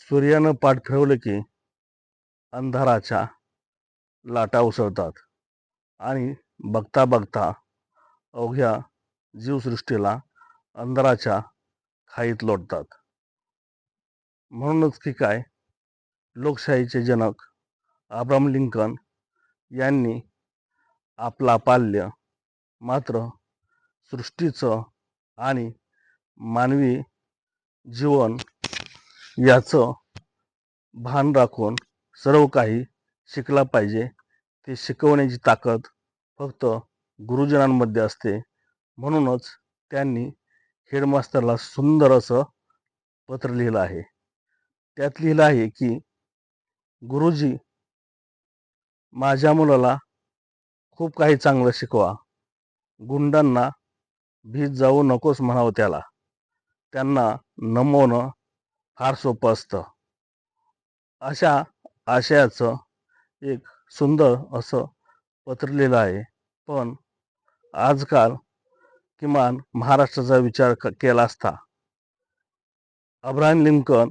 सूर्यानं पाठ फिरवलं की अंधाराच्या लाटा उसळतात आणि बघता बघता अवघ्या जीवसृष्टीला अंधाराच्या खाईत लोटतात. म्हणूनच की काय? लोकशाहीचे जनक आब्राम लिंकन यांनी आपला पाल्य मात्र सृष्टीचं आणि मानवी जीवन याचं भान राखून सर्व काही शिकला पाहिजे. ते शिकवण्याची ताकद फक्त गुरुजनांमध्ये असते. म्हणूनच त्यांनी हेडमास्तरला सुंदर असं पत्र लिहिलं आहे. त्यात लिहिलं आहे की गुरुजी माझ्या मुलाला खूप काही चांगलं शिकवा. गुंडांना भीत जाऊ नकोस म्हणावं त्याला. त्यांना नमवणं फार सोपं असतं. अशा आशयाचं एक सुंदर असं पत्र लिहिलं आहे. पण आजकाल किमान महाराष्ट्राचा विचार क- केला असता. अब्राहम लिंकन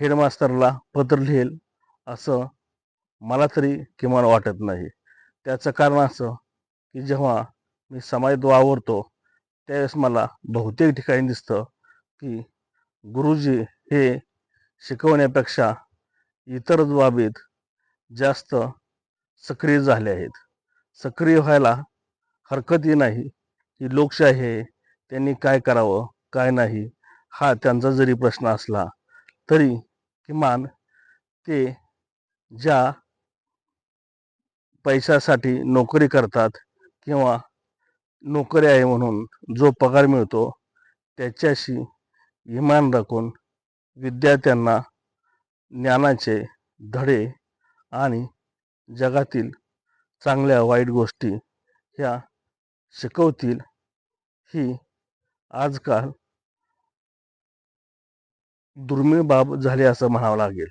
हेडमास्टरला पत्र लिहिल असं मला तरी किमान वाटत नाही. त्याचं कारण असं की जेव्हा मी समाजात वावरतो त्यावेळेस मला बहुतेक ठिकाणी दिसतं की गुरुजी हे शिकवण्यापेक्षा इतर बाबीत जास्त सक्रिय झाले आहेत. सक्रिय व्हायला हरकतही नाही ही लोकशाही आहे त्यांनी काय करावं काय नाही हा त्यांचा जरी प्रश्न असला तरी किमान ते ज्या पैशासाठी नोकरी करतात किंवा नोकरी आहे म्हणून जो पगार मिळतो त्याच्याशी इमान राखून विद्यार्थ्यांना ज्ञानाचे धडे आणि जगातील चांगल्या वाईट गोष्टी ह्या शिकवतील ही आजकाल दुर्मिळ बाब झाली असं म्हणावं लागेल.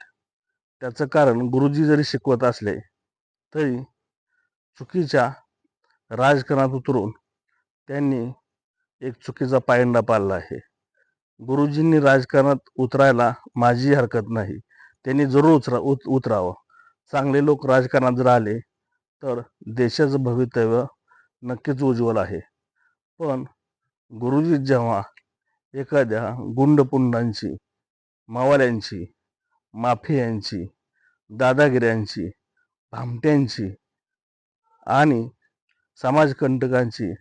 त्याचं कारण गुरुजी जरी शिकवत असले तरी चुकीच्या राजकारणात उतरून त्यांनी एक चुकीचा पायंडा पाळला आहे. गुरुजींनी राजकारणात उतरायला माझी हरकत नाही. त्यांनी जरूर उतरा उत उतरावं. चांगले लोक राजकारणात जर आले तर देशाचं भवितव्य नक्कीच उज्ज्वल आहे. पण गुरुजी जेव्हा एखाद्या गुंडपुंडांची मावाल्यांची माफियांची दादागिऱ्यांची भामट्यांची आणि समाजकंटकांची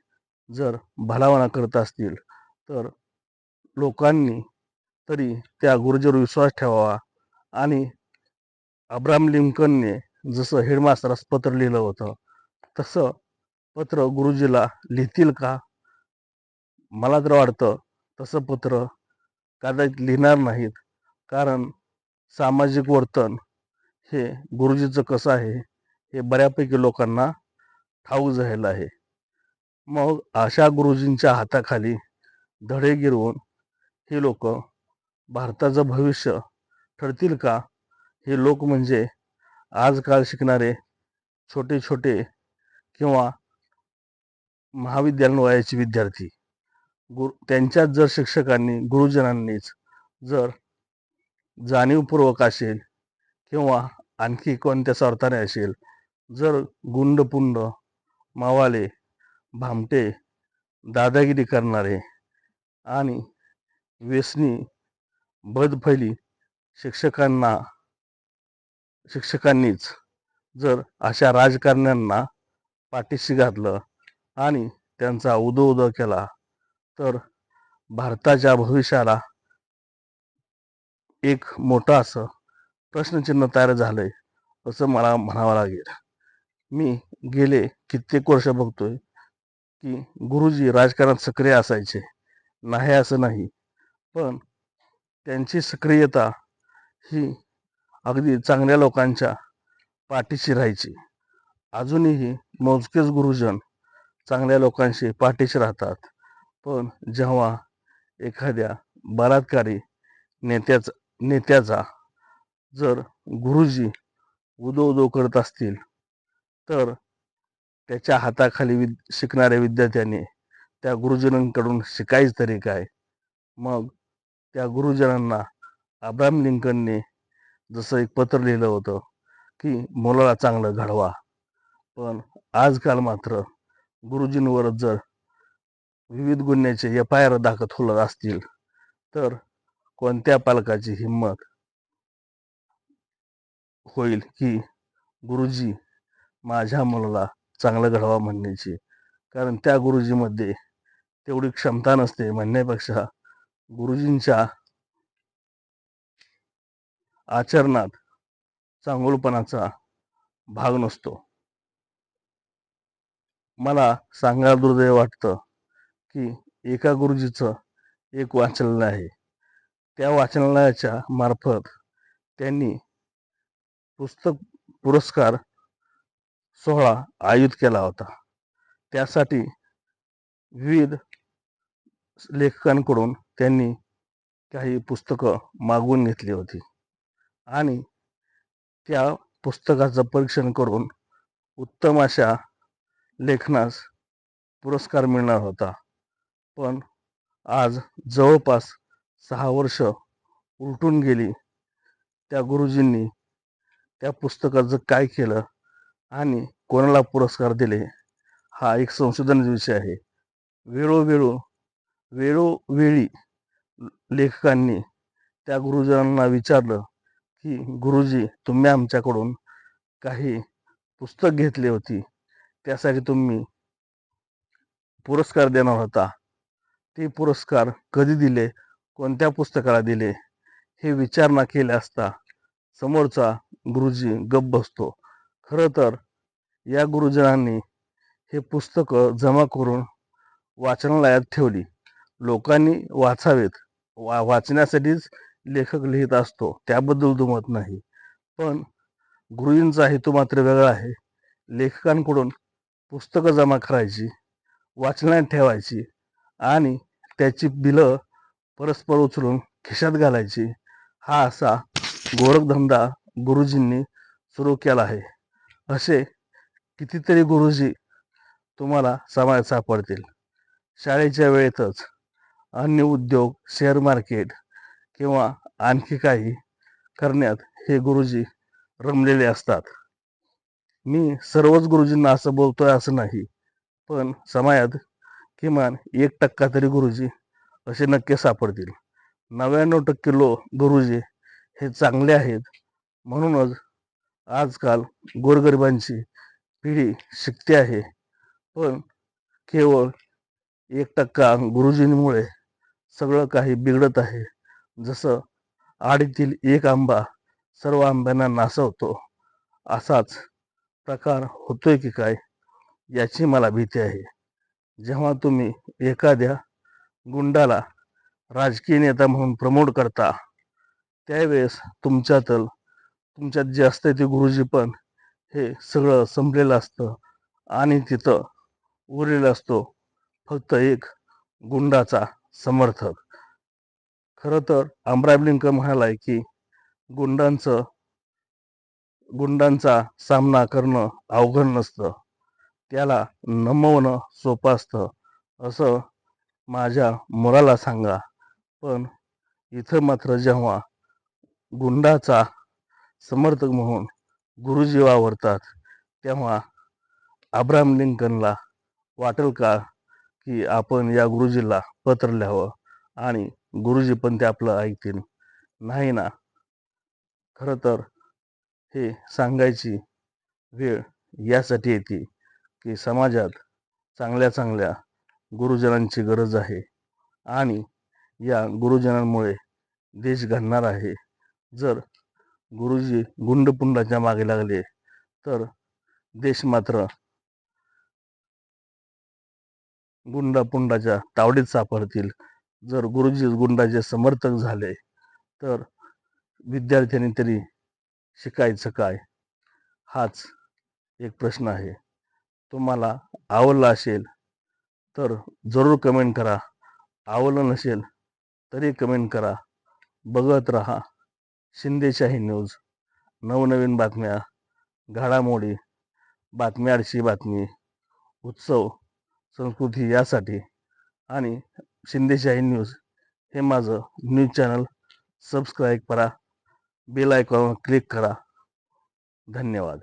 जर भलावणा करत असतील तर लोकांनी तरी त्या गुरुजीवर विश्वास ठेवावा. आणि अब्राम लिंकनने जसं हेडमास्टरास पत्र लिहिलं होतं तसं पत्र गुरुजीला लिहितील का? मला तर वाटतं तसं पत्र कदाचित लिहिणार नाहीत. कारण सामाजिक वर्तन हे गुरुजीचं कसं आहे हे बऱ्यापैकी लोकांना ठाऊक झालेलं आहे. मग अशा गुरुजींच्या हाताखाली धडे गिरवून हे लोक भारताचं भविष्य ठरतील का? हे लोक म्हणजे आजकाल शिकणारे छोटे छोटे किंवा महाविद्यालयीन वयाचे विद्यार्थी. गुरु त्यांच्याच जर शिक्षकांनी गुरुजनांनीच जर जाणीवपूर्वक असेल किंवा आणखी कोणत्या अर्थाने असेल जर गुंडपुंड मावाले भामटे दादागिरी करणारे आणि व्यसनी बदफैली शिक्षकांना शिक्षकांनीच जर अशा राजकारण्यांना पाठीशी घातलं आणि त्यांचा उदो उदो केला तर भारताच्या भविष्याला एक मोठं असं प्रश्नचिन्ह तयार झालंय असं मला म्हणावं लागेल. मी गेले कित्येक वर्ष बघतोय की गुरुजी राजकारणात सक्रिय असायचे. नाही असं नाही. पण त्यांची सक्रियता ही अगदी चांगल्या लोकांच्या पाठीशी राहायची. अजूनही मोजकेच गुरुजन चांगल्या लोकांशी पाठीशी राहतात. पण जेव्हा एखाद्या बलात्कारी नेत्याचा नेत्याचा जर गुरुजी उदो उदो करत असतील तर त्याच्या हाताखाली विद शिकणाऱ्या विद्यार्थ्यांनी त्या गुरुजनांकडून शिकायच तरी काय? मग त्या गुरुजनांना अब्राहम लिंकनने जसं एक पत्र लिहिलं होतं की मुलाला चांगलं घडवा. पण आजकाल मात्र गुरुजींवर जर विविध गुन्ह्याचे एफ आय आर दाखल होत असतील तर कोणत्या पालकाची हिंमत होईल की गुरुजी माझ्या मुलाला चांगलं घडवा म्हणण्याची? कारण त्या गुरुजीमध्ये तेवढी क्षमता नसते म्हणण्यापेक्षा गुरुजींच्या आचरणात चांगुलपणाचा भाग नसतो. मला सांगायला दुर्दैव वाटतं की एका गुरुजीचं एक वाचनालय आहे. त्या वाचनालयाच्या मार्फत त्यांनी पुस्तक पुरस्कार सोहळा आयोजित केला होता. त्यासाठी विविध लेखकांकडून त्यांनी काही पुस्तकं मागवून घेतली होती. आणि त्या पुस्तकाचं परीक्षण करून उत्तम अशा लेखनास पुरस्कार मिळणार होता. पण आज जवळपास सहा वर्ष उलटून गेली. त्या गुरुजींनी त्या पुस्तकाचं काय केलं आणि कोणाला पुरस्कार दिले हा एक संशोधन विषय आहे. वेळोवेळो वेळोवेळी लेखकांनी त्या गुरुजनांना विचारलं की गुरुजी तुम्ही आमच्याकडून काही पुस्तक घेतली होती. त्यासाठी तुम्ही पुरस्कार देणार होता. ते पुरस्कार कधी दिले? कोणत्या पुस्तकाला दिले? हे विचारणा केले असता समोरचा गुरुजी गप बसतो. खरं तर या गुरुजनांनी हे पुस्तकं जमा करून वाचनालयात ठेवली. लोकांनी वाचावेत. वा वाचण्यासाठीच लेखक लिहित असतो. त्याबद्दल दुमत नाही. पण गुरुजींचा हेतू मात्र वेगळा आहे. लेखकांकडून पुस्तकं जमा करायची वाचनात ठेवायची आणि त्याची बिलं परस्पर उचलून खिशात घालायची हा असा गोरखधंदा गुरुजींनी सुरू केला आहे. असे कितीतरी गुरुजी तुम्हाला समाजात सापडतील. शाळेच्या वेळेतच अन्य उद्योग शेअर मार्केट किंवा आणखी काही करण्यात हे गुरुजी रमलेले असतात. मी सर्वच गुरुजींना असं बोलतोय असं नाही पण समाजात किमान एक टक्का तरी गुरुजी असे नक्की सापडतील. नव्याण्णव टक्के लो गुरुजी हे चांगले आहेत. म्हणूनच आजकाल गोरगरिबांची पिढी शिकते आहे. पण केवळ एक टक्का गुरुजींमुळे सगळं काही बिघडत आहे. जसं आडीतील एक आंबा सर्व आंब्यांना नासवतो. असाच प्रकार होतोय की काय याची मला भीती आहे. जेव्हा तुम्ही एखाद्या गुंडाला राजकीय नेता म्हणून प्रमोट करता त्यावेळेस तुमच्यातल तुमच्यात जे असतं ते गुरुजी पण हे सगळं संपलेलं असतं आणि तिथं उरलेला असतो फक्त एक गुंडाचा समर्थक. खरं तर अमराब लिंकन म्हणालाय की गुंडांचं गुंडांचा सामना करणं अवघड नसतं. त्याला नमवणं सोपं असतं. असं माझ्या मुलाला सांगा. पण इथं मात्र जेव्हा गुंडाचा समर्थक म्हणून गुरुजी वावरतात तेव्हा अब्राहम लिंकनला वाटेल का की आपण या गुरुजीला पत्र लिहावं आणि गुरुजी पण ते आपलं ऐकतील. नाही ना? खरं तर हे सांगायची वेळ यासाठी येते की समाजात चांगल्या चांगल्या गुरुजनांची गरज आहे. आणि या गुरुजनांमुळे देश घडणार आहे. जर गुरुजी गुंडपुंडाच्या मागे लागले तर देश मात्र गुंडापुंडाच्या तावडीत सापडतील. जर गुरुजी गुंडाचे समर्थक झाले तर विद्यार्थ्यांनी तरी शिकायचं काय? हाच एक प्रश्न आहे. तुम्हाला आवडला असेल तर जरूर कमेंट करा. आवडलं नसेल तरी कमेंट करा. बघत रहा. शिंदेशाही न्यूज. नवनवीन बातम्या. घडामोडी. बातम्याची बातमी. उत्सव. संस्कृती यासाठी आणि शिंदेशाही न्यूज हे माझं न्यूज चॅनल सबस्क्राईब करा बेल आयकॉनवर क्लिक करा. धन्यवाद.